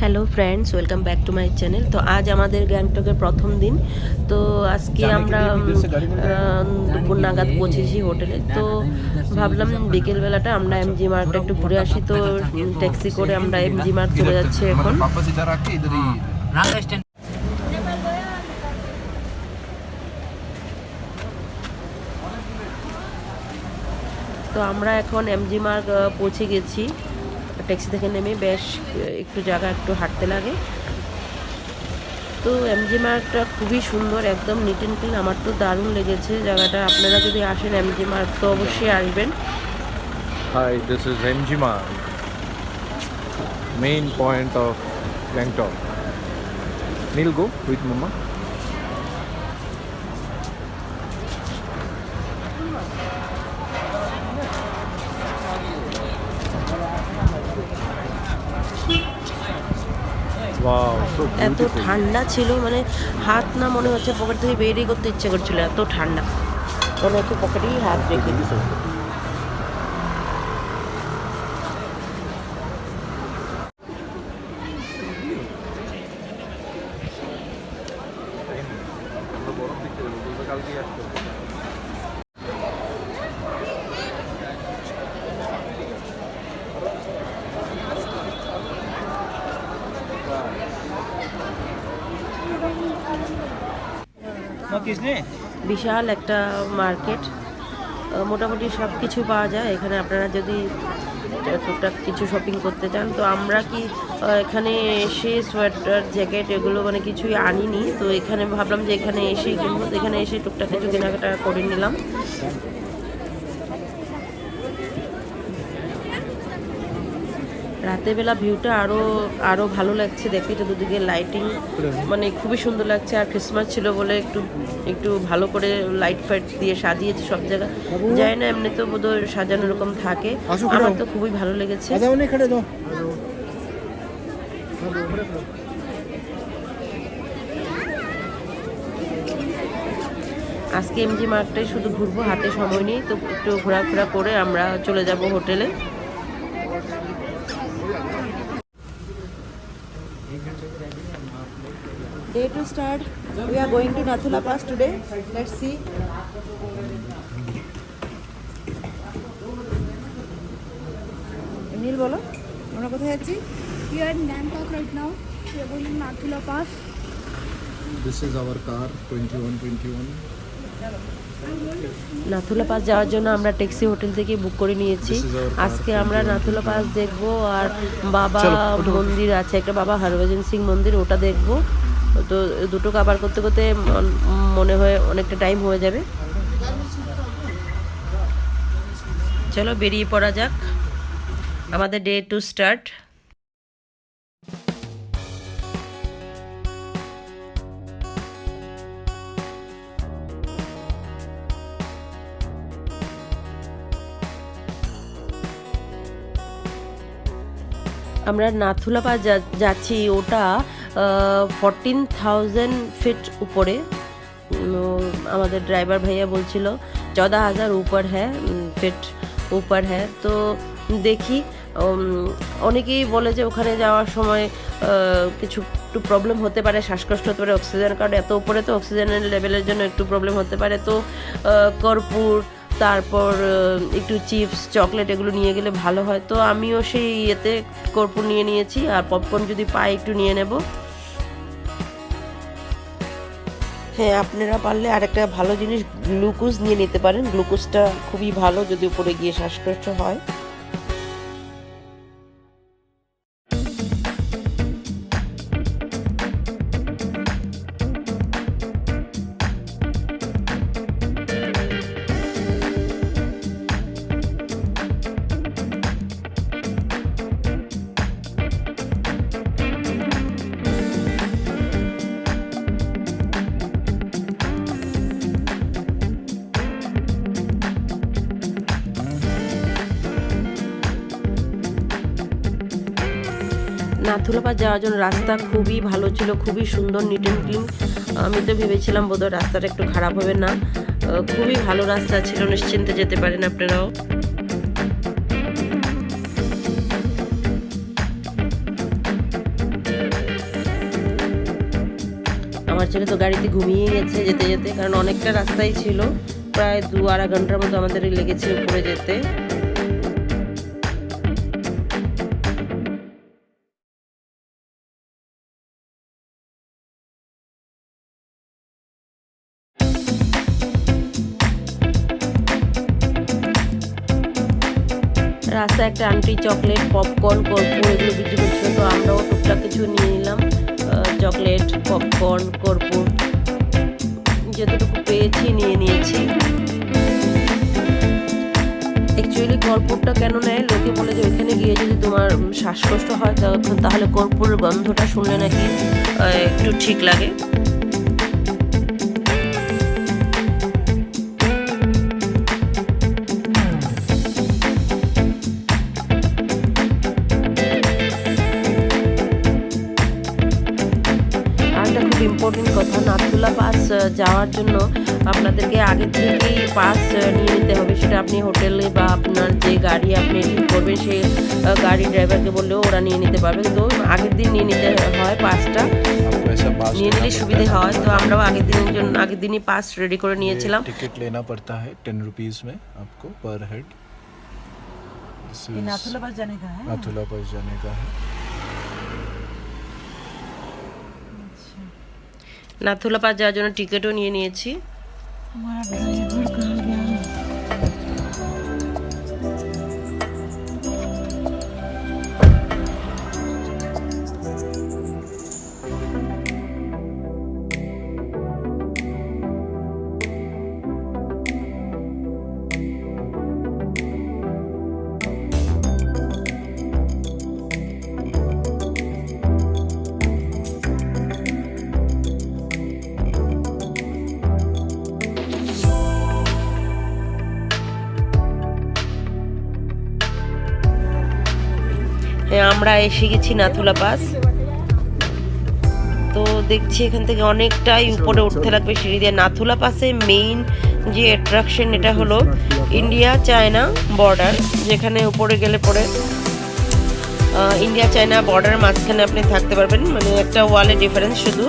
Hello friends welcome back to my channel তো আজ আমাদের গ্যাংটকের প্রথম দিন তো আজকে আমরা দুপুর নাগাদ পৌঁছেছি হোটেলে তো ভাবলাম বিকেলবেলাটা আমরা এমজি মার্টটা একটু ঘুরে আসি তো ট্যাক্সি করে আমরা এমজি মার্ট চলে যাচ্ছি এখন তো আমরা এখন এমজি মার্ক পৌঁছে গেছি ট্যাক্সি থেকে নেমে বেশ একটু জায়গা একটু হাঁটতে লাগে তো এমজি মার্কটা খুবই সুন্দর একদম নিট অ্যান্ড ক্লিন আমার তো দারুণ লেগেছে জায়গাটা আপনারা যদি আসেন এমজি মার্ক তো অবশ্যই আসবেন this is MG Marg, main point of Gangtok. Neil, go with Mama. এত ঠান্ডা ছিল মানে হাত না মনে হচ্ছে পকেট থেকে বেরিয়ে করতে ইচ্ছে করছিল এত ঠান্ডা। মনে হচ্ছে পকেটেই হাত রেখে দিত বিশাল একটা মার্কেট। মোটামুটি সব কিছু পাওয়া যায়। এখানে আপনারা যদি টুকটাক কিছু শপিং করতে চান, তো আমরা কি এখানে এসে সোয়েটার, জ্যাকেট এগুলো মানে কিছুই আনিনি। তো এখানে ভাবলাম যে এখানে এসেই কিনবো। এখানে এসে টুকটাক কিছু কেনাকাটা করে নিলাম। রাতেরবেলা ভিউটা আরও আরও ভালো লাগছে দেখতে তো দুদিকে লাইটিং মানে খুবই সুন্দর লাগছে। আর ক্রিসমাস ছিল বলে একটু একটু ভালো করে লাইট ফাইট দিয়ে সাজিয়েছে সব জায়গা। যায় না এমনি তো বোধহয় সাজানো এরকম থাকে। আমার তো খুবই ভালো লেগেছে। আজকে এমজি মার্কটাই শুধু ঘুরবো হাতে সময় নেই তো একটু ঘোরাফেরা করে আমরা চলে যাব হোটেলে। Start. We are going to Nathula Pass today. Let's see. নীল বলো আমরা কোথায় যাচ্ছি We are in Gangtok right now. We are going to Nathula Pass. This is our car, 2121. Nathula pass যাওয়ার জন্য আমরা ট্যাক্সি হোটেল থেকে বুক করে নিয়েছি আজকে আমরা নাথুলা পাস দেখব আর বাবা। মন্দির আছে একটা বাবা হরভজন সিং মন্দির ওটা দেখব তো দুটো কাবার করতে করতে মনে হয় অনেকটা টাইম হয়ে যাবে। চলো বেরিয়ে পড়া যাক। আমাদের ডে টু স্টার্ট আমরা নাথুলা যা- যাচ্ছি, ওটা ফরটিন থাউজেন্ড ফিট উপরে। আমাদের ড্রাইভার ভাইয়া বলছিল, চৌদা হাজার উপর হ্যাঁ ফিট উপর হ্যাঁ। তো দেখি অনেকেই বলে যে ওখানে যাওয়ার সময় কিছু একটু প্রবলেম হতে পারে, শ্বাসকষ্ট হতে পারে অক্সিজেন কার্ড এত উপরে তো অক্সিজেনের লেভেলের জন্য একটু প্রবলেম হতে পারে। তো কর্পূর, তারপর একটু চিপস চকলেট এগুলো নিয়ে গেলে ভালো হয়। তো আমিও সেই ইয়েতে কর্পূর নিয়ে নিয়েছি, আর পপকর্ন যদি পাই একটু নিয়ে নেব। হ্যাঁ আপনারা পারলে আরেকটা ভালো জিনিস গ্লুকোজ নিয়ে নিতে পারেন। গ্লুকোজটা খুবই ভালো যদি উপরে গিয়ে শ্বাসকষ্ট হয়। নাথুলাপাত যাওয়ার জন্য রাস্তা খুবই ভালো ছিল, খুবই সুন্দর নিট অ্যান্ড ক্লিন আমি তো ভেবেছিলাম বোধহয় রাস্তাটা একটু খারাপ হবে না। খুবই ভালো রাস্তা ছিল, নিশ্চিন্তে যেতে পারেন আপনারাও। আমার ছেলে তো গাড়িতে ঘুমিয়ে গেছে যেতে যেতে, কারণ অনেকটা রাস্তাই ছিল। প্রায় দু আড়াই ঘণ্টার মতো আমাদের লেগেছে উপরে যেতে। রাস্তায় একটা আন্টি চকলেট পপকর্ন কর্পূর এগুলো বিক্রি করছিল তো আমরাও টুকটাক কিছু নিয়ে নিলাম। চকলেট পপকর্ন কর্পূর যতটুকু পেয়েছি নিয়ে নিয়েছি। অ্যাকচুয়ালি কর্পূরটা কেন নেয়? লোকে বলে যে ওইখানে গিয়ে যদি তোমার শ্বাসকষ্ট হয় তাহলে কর্পূরের গন্ধটা শুনলে নাকি একটু ঠিক লাগে। যাওয়ার জন্য আপনাদেরকে আগে থেকেই পাস আহ, নিয়ে নিতে হবে সেটা আপনি হোটেলে বা আপনার যে গাড়ি আপনি ঠিক করবেন সেই আহ, গাড়ি ড্রাইভারকে বললেও ওরা নিয়ে নিতে পারবে তো আগের দিন নিয়ে নিতে হয় পাসটা आपको ऐसा पास নিয়ে নিলে সুবিধে হয় তো আমরাও আগের দিনের জন্য আগের দিনই পাস রেডি করে নিয়েছিলাম टिकट लेना पड़ता है टेन रुपीज़ में आपको पर हेड ये नाथुला पास जाने का है नाथुला पास जाने का है নাথুলা পাস যাওয়ার জন্য টিকিটও নিয়ে নিয়েছি। আমার আমরা এসে গেছি নাথুলা পাস তো দেখছি এখান থেকে অনেকটাই উপরে উঠতে লাগবে সিঁড়ি দিয়ে। নাথুলা পাসে মেইন যে অ্যাট্রাকশন এটা হলো ইন্ডিয়া চায়না বর্ডার যেখানে উপরে গেলে পরে ইন্ডিয়া চায়না বর্ডার মাঝখানে আপনি থাকতে পারবেন। মানে একটা ওয়ালে ডিফারেন্স শুধু।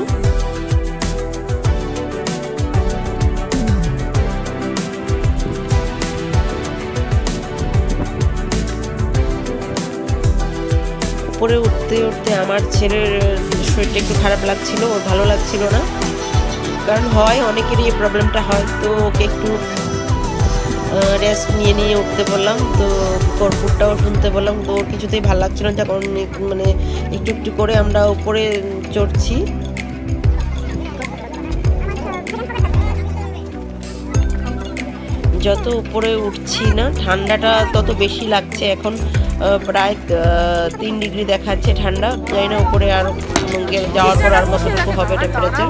উপরে উঠতে উঠতে আমার ছেলের শরীরটা একটু খারাপ লাগছিল, ওর ভালো লাগছিল না। কারণ হয়, অনেকেরই এই প্রবলেমটা হয়, তো ওকে একটু রেস্ট নিয়ে নিয়ে উঠতে বললাম, তো কর্পূরটাও শুনতে বললাম, তো ওর কিছুতেই ভালো লাগছিল না, যখন মানে একটু একটু করে আমরা উপরে চড়ছি। যত উপরে উঠছি না, ঠান্ডাটা তত বেশি লাগছে এখন। প্রায় তিন ডিগ্রি দেখাচ্ছে ঠান্ডা। জানি না উপরে আর যাওয়ার পর আর কতটুকু হবে টেম্পারেচার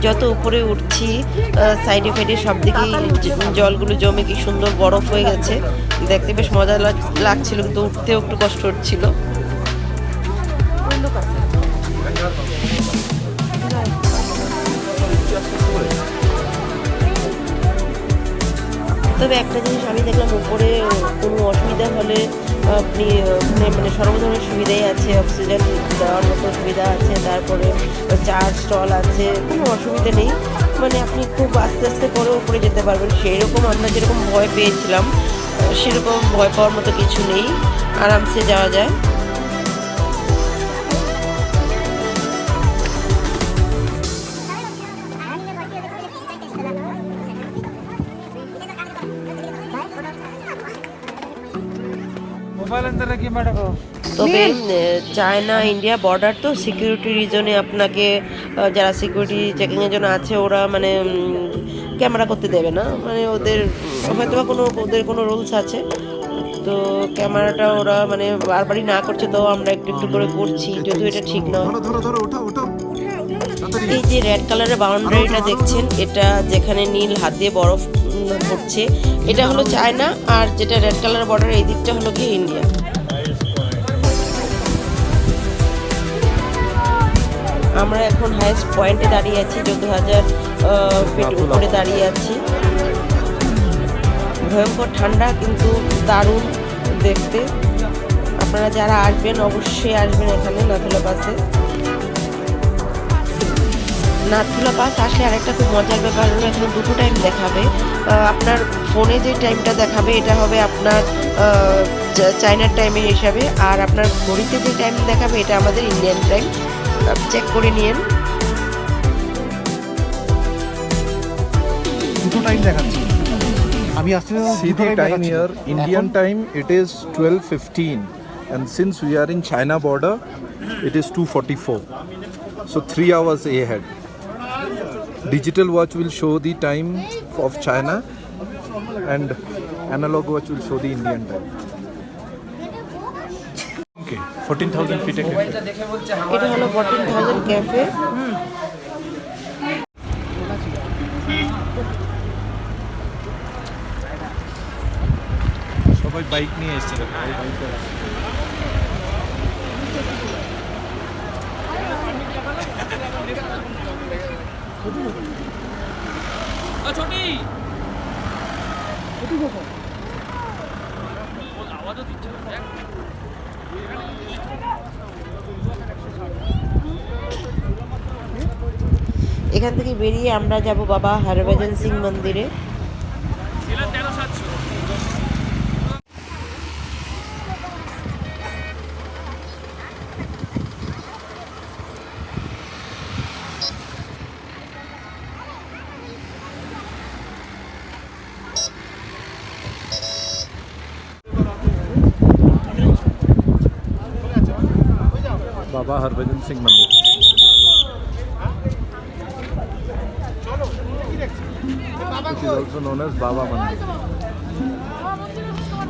যত উপরে উঠছি সাইডে ফাইডে সব দিকেই জ- জলগুলো জমে কি সুন্দর বরফ হয়ে গেছে। দেখতে বেশ মজা লাগ- লাগছিল, কিন্তু উঠতেও একটু কষ্ট হচ্ছিল। তবে একটা জিনিস আমি দেখলাম উপরে কোনো অসুবিধা হলে আপনি মানে সর্ব ধরনের সুবিধাই আছে, অক্সিজেন দেওয়ার মতো সুবিধা আছে, তারপরে চার স্টল আছে, কোনো অসুবিধা নেই। মানে আপনি খুব আস্তে আস্তে করে উপরে যেতে পারবেন সেই রকম আমরা যেরকম ভয় পেয়েছিলাম সেরকম ভয় পাওয়ার মতো কিছু নেই। আরামসে যাওয়া যায়। তবে চায়না ইন্ডিয়া বর্ডার তো সিকিউরিটি রিজনে আপনাকে যারা সিকিউরিটি চেকিংয়ের জন্য আছে ওরা মানে ক্যামেরা করতে দেবে না। মানে ওদের হয়তো বা কোনো ওদের কোনো রুলস আছে। তো ক্যামেরাটা ওরা মানে বারবারই না করছে তো আমরা একটু একটু করে করছি যদিও এটা ঠিক নয় এই যে রেড কালারের বাউন্ডারিটা দেখছেন এটা যেখানে নীল হাত দিয়ে বরফ পড়ছে এটা হলো চায়না আর যেটা রেড কালার বর্ডার এই দিকটা হলো গিয়ে ইন্ডিয়া আমরা এখন হাইস্ট পয়েন্টে দাঁড়িয়ে আছি চোদ্দ হাজার ফিট উপরে দাঁড়িয়ে আছি। ভয়ঙ্কর ঠান্ডা কিন্তু দারুণ দেখতে। আপনারা যারা আসবেন অবশ্যই আসবেন এখানে নাথুলা পাসে নাথুলা পাস আসলে আরেকটা খুব মজার ব্যাপার হলো এখানে দুটো টাইম দেখাবে। আপনার ফোনে যে টাইমটা দেখাবে এটা হবে আপনার চায়নার টাইমের হিসাবে। আর আপনার ঘড়িতে যে টাইম দেখাবে এটা আমাদের ইন্ডিয়ান টাইম চেক করে নিয়েন। দুটো টাইম দেখাচ্ছি। আমি আসলে city time here Indian time it is 12:15 and since we are in China border it is 2:44 so 3 hours ahead digital watch will show the time of China and analog watch will show the Indian time. Okay, 14,000 feet a cafe. এটা হলো fourteen thousand cafe সবাই bike নিয়ে দেখো, এই বাইকে এখান থেকে বেরিয়ে আমরা যাব বাবা হরভজন সিং মন্দিরে। Singh Mandir. Which is also known as Baba Mandir.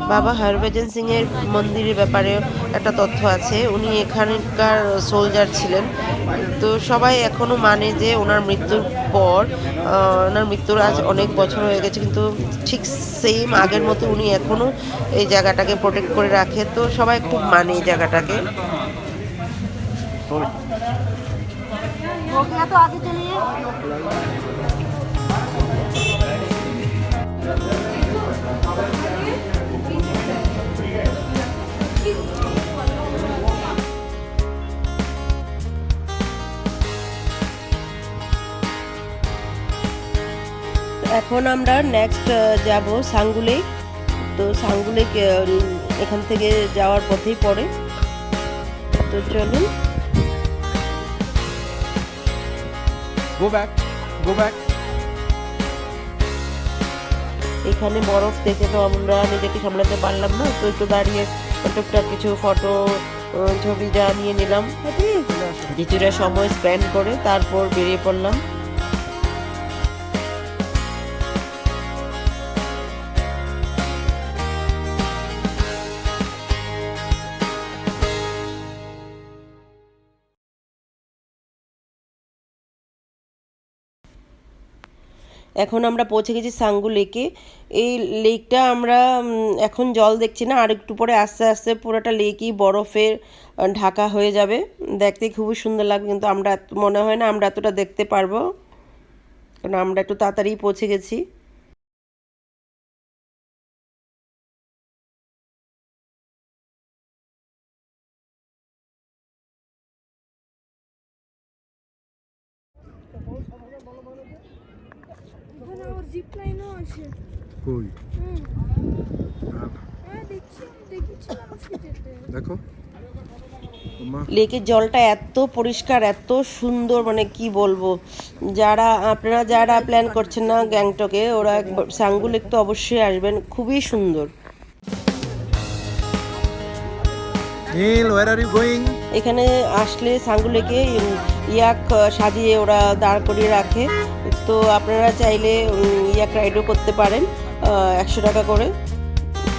বাবা হরভজন সিং এর মন্দিরের ব্যাপারে একটা তথ্য আছে উনি এখানকার সোলজার ছিলেন তো সবাই এখনও মানে যে ওনার মৃত্যুর পর ওনার মৃত্যুর আজ অনেক বছর হয়ে গেছে কিন্তু ঠিক সেম আগের মতো উনি এখনও এই জায়গাটাকে প্রোটেক্ট করে রাখে তো সবাই খুব মানে এই জায়গাটাকে এখন আমরা নেক্সট যাব সাঙ্গুলে। তো সাঙ্গুলে এখান থেকে যাওয়ার পথেই পড়ে। তো চলুন। Go back. Go back. এখানে বরফ দেখে তো আমরা নিজেকে সামলাতে পারলাম না তো একটু দাঁড়িয়ে টুকটাক কিছু ফটো ছবি যা নিয়ে নিলাম কিছুটা সময় স্পেন্ড করে তারপর বেরিয়ে পড়লাম এখন আমরা পৌঁছে গেছি সাঙ্গু লেকে। এই লেকটা আমরা এখন জল দেখছি না, আর একটু পরে আস্তে আস্তে পুরোটা লেকই বরফের ঢাকা হয়ে যাবে। দেখতে খুবই সুন্দর লাগবে, কিন্তু আমরা মনে হয় না আমরা এতটা দেখতে পারব। কারণ আমরা একটু তাড়াতাড়ি পৌঁছে গেছি। লাইনও আছে। কই? হুম। হ্যাঁ দেখো। লেকের জলটা এত পরিষ্কার এত সুন্দর মানে কি বলব? যারা আপনারা যারা প্ল্যান করছেন না গ্যাংটকে ওরা সাঙ্গু লেক তো অবশ্যই আসবেন খুবই সুন্দর। নীল এখানে আসলে সাঙ্গু লেকে ইয়াক সাজিয়ে ওরা দাঁড় করিয়ে রাখে। তো আপনারা চাইলে ইয়া রাইডও করতে পারেন একশো টাকা করে।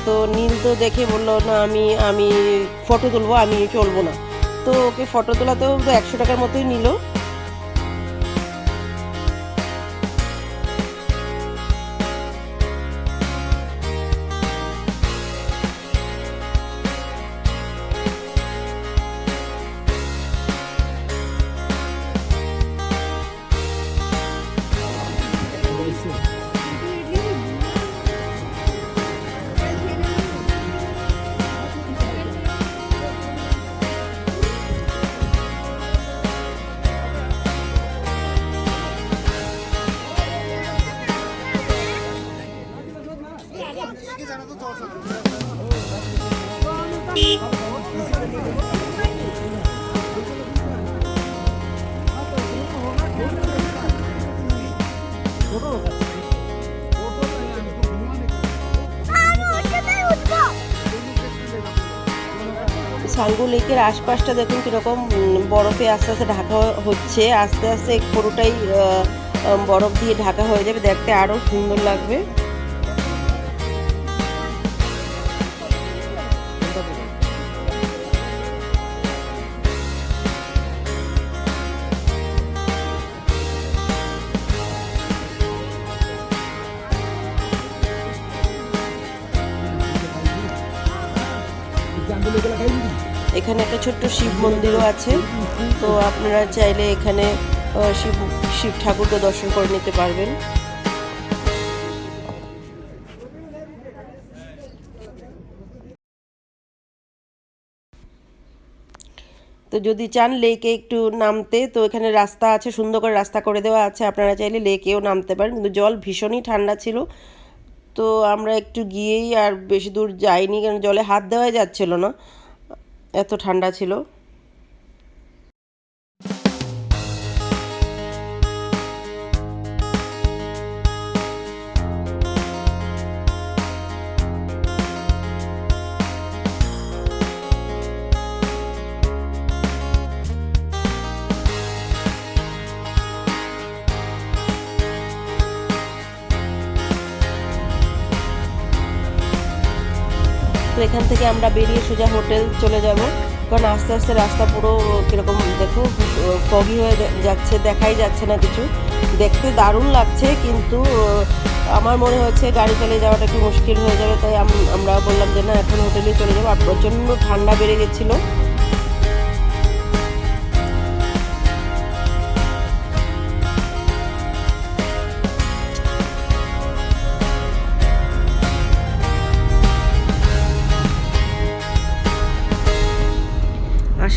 তো নীল তো দেখে বলল, না, আমি আমি ফটো তুলবো, আমি চলবো না। তো ওকে ফটো তোলাতেও একশো টাকার মতোই নিল। সাঙ্গু লেকের আশপাশটা দেখুন কীরকম বরফে আস্তে আস্তে ঢাকা হচ্ছে। আস্তে আস্তে পুরোটাই বরফ দিয়ে ঢাকা হয়ে যাবে। দেখতে আরও সুন্দর লাগবে। এখানে একটা ছোট্ট শিব মন্দিরও আছে। তো আপনারা চাইলে এখানে শিব শিব ঠাকুরকে দর্শন করে নিতে পারবেন। তো যদি চান লেকে একটু নামতে, তো এখানে রাস্তা আছে, সুন্দর করে রাস্তা করে দেওয়া আছে। আপনারা চাইলে লেকেও নামতে পারেন, কিন্তু জল ভীষণই ঠান্ডা ছিল। তো আমরা একটু গিয়েই আর বেশি দূর যাইনি, কারণ জলে হাত দেওয়াই যাচ্ছিল না। এত ঠান্ডা ছিল। এখান থেকে আমরা বেরিয়ে সোজা হোটেল চলে যাব। কারণ আস্তে আস্তে রাস্তা পুরো কীরকম দেখো ফগি হয়ে যাচ্ছে, দেখাই যাচ্ছে না কিছু। দেখতে দারুণ লাগছে, কিন্তু আমার মনে হচ্ছে গাড়ি চালিয়ে যাওয়াটা একটু মুশকিল হয়ে যাবে, তাই আমরা বললাম যে না, এখন হোটেলে চলে যাব। আর প্রচণ্ড ঠান্ডা বেড়ে গেছিল।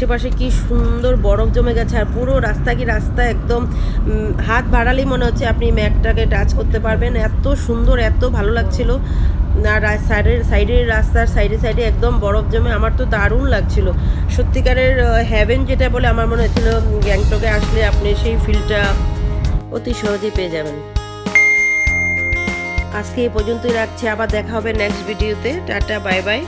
আশেপাশে কি সুন্দর বরফ জমে গেছে আর পুরো রাস্তা কি রাস্তা একদম হাত বাড়ালেই মনে হচ্ছে আপনি ম্যাপটাকে টাচ করতে পারবেন। এত সুন্দর, এত ভালো লাগছিল। আর সাইডের সাইডের রাস্তার সাইডে সাইডে একদম বরফ জমে আমার তো দারুণ লাগছিল। সত্যিকারের হ্যাভেন যেটা বলে আমার মনে হচ্ছিল গ্যাংটকে আসলে আপনি সেই ফিলটা অতি সহজেই পেয়ে যাবেন। আজকে এই পর্যন্তই রাখছি। আবার দেখা হবে নেক্সট ভিডিওতে টাটা বাই বাই